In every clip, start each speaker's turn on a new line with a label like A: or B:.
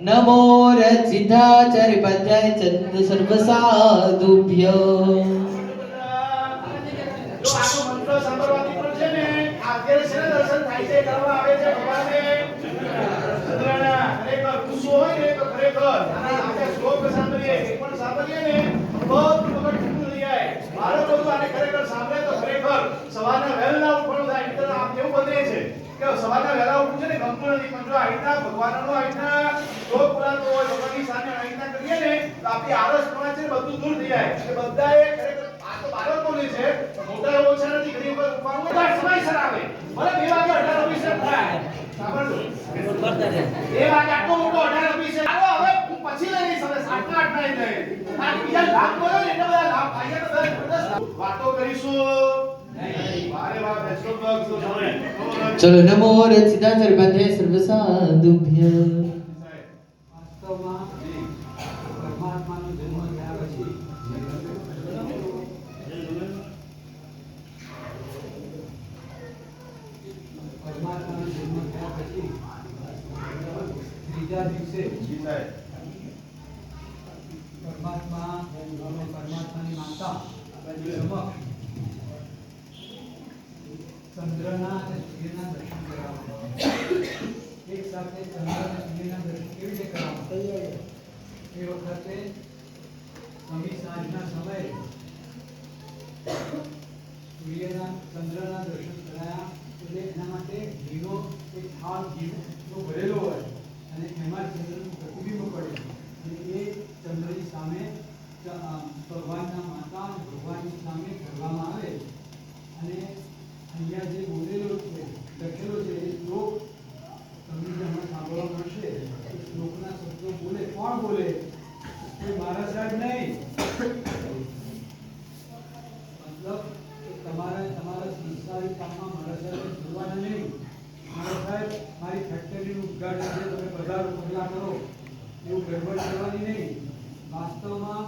A: નમો રચિતાચાર્ય પદ્યાય ચંદ સર્વ સાધુભ્ય
B: સવારના વહેલા ઉઠવાનું થાય આમ સવારના વહેલા ઉઠવું છે ને ગમતું નથી પણ જો આ રીતના ભગવાનનો આ રીતના શ્લોક બોલાતો હોય, ભગવાનની સામે આ રીતના કરીએ ને, તો આપણી આળસ પણ છે બધું દૂર થઈ જાય. એટલે બધાએ ખરેખર તો અઢાર ઓગણીસે થાય પછી લઈ લઈશ, હવે સાતના આઠના લઈ આ લાભ બધા વાતો કરીશું.
A: ચલો નમો રચિતાચાર્ય પદ્યાય સર્વ સાધુભ્ય
C: વાસ્તવમાં પરમાત્માનો જન્મ થયા પછી પરમાત્માનો જન્મ થયા પછી ત્રીજા દિવસે
B: જી સાહેબ.
C: પરમાત્મા અને પરમાત્માની માતા સમક્ષ ચંદ્રના અને સૂર્યના દર્શન કરાવવામાં એક સાથે ચંદ્ર અને સૂર્યના દર્શન કેવી રીતે કરાવવા એ વખતે અમી સાંજના સમયે સૂર્યના, ચંદ્રના દર્શન કરાયા. એટલે એના માટે ઘીનો એક થાળ, ઘીનો ભરેલો હોય અને એમાં ચંદ્રનું પ્રતિબિંબ પડે. અને એ ચંદ્રની સામે ભગવાનના માતા અને ભગવાનની સામે કરવામાં મતલબ તમારે, તમારા સંસારિક કામમાં નહીં. મારા સાહેબ, મારી ફેક્ટરીનું ઉદ્ઘાટન છે, તમે બધા પગલાં કરો. એવું ગડબડ કરવાની નહીં. વાસ્તવમાં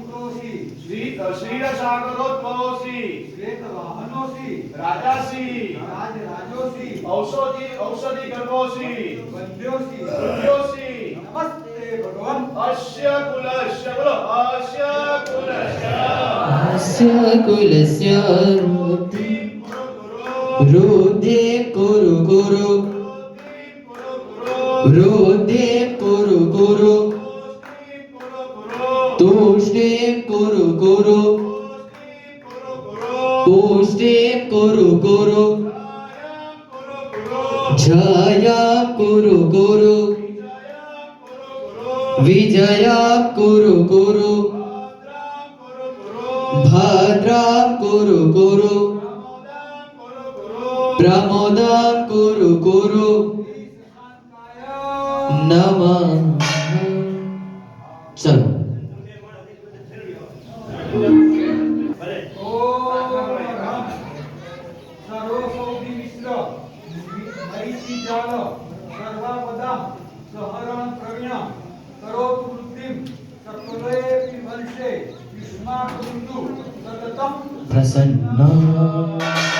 C: કૃતોસી
B: શ્રી શ્રીર સાગરોદ્ભવસી
C: શ્વેત વાહનોસી
B: રાજાસી.
C: રાજ રાજોસી
B: ઔષધિ ઔષધિ ગર્ભોસી.
C: વંદ્યોસી
B: સૂર્યોસી
C: નમસ્તે ભગવાન.
B: અસ્ય કુલસ્ય બોલો અસ્ય કુલસ્ય
A: હાસ્ય કુલસ્ય
B: કુરુ કુરુ.
A: રુદેવ કુરુ કુરુ.
B: કુરુ
A: कुरु कुरु। जया कुरु कुरु। विजया कुरु कुरु। भद्रा कुरु कुरु। प्रमोदा
C: कुरु कुरु। नमः। चलो। જાલ સર્વાપદમ સહરણ પ્રવીણ કરોતુ વૃદ્ધિમ સકલે યુષ્મા યુષ્માકબિંદુ સતતમ.
A: પ્રસન્ન.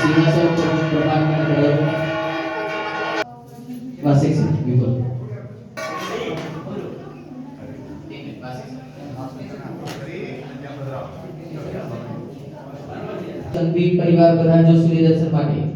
A: સિંહાસન પર પ્રમાણમાં કરો બસ એક સેકન્ડ સંઘવી પરિવાર બધા જો સૂર્યદર્શન માટે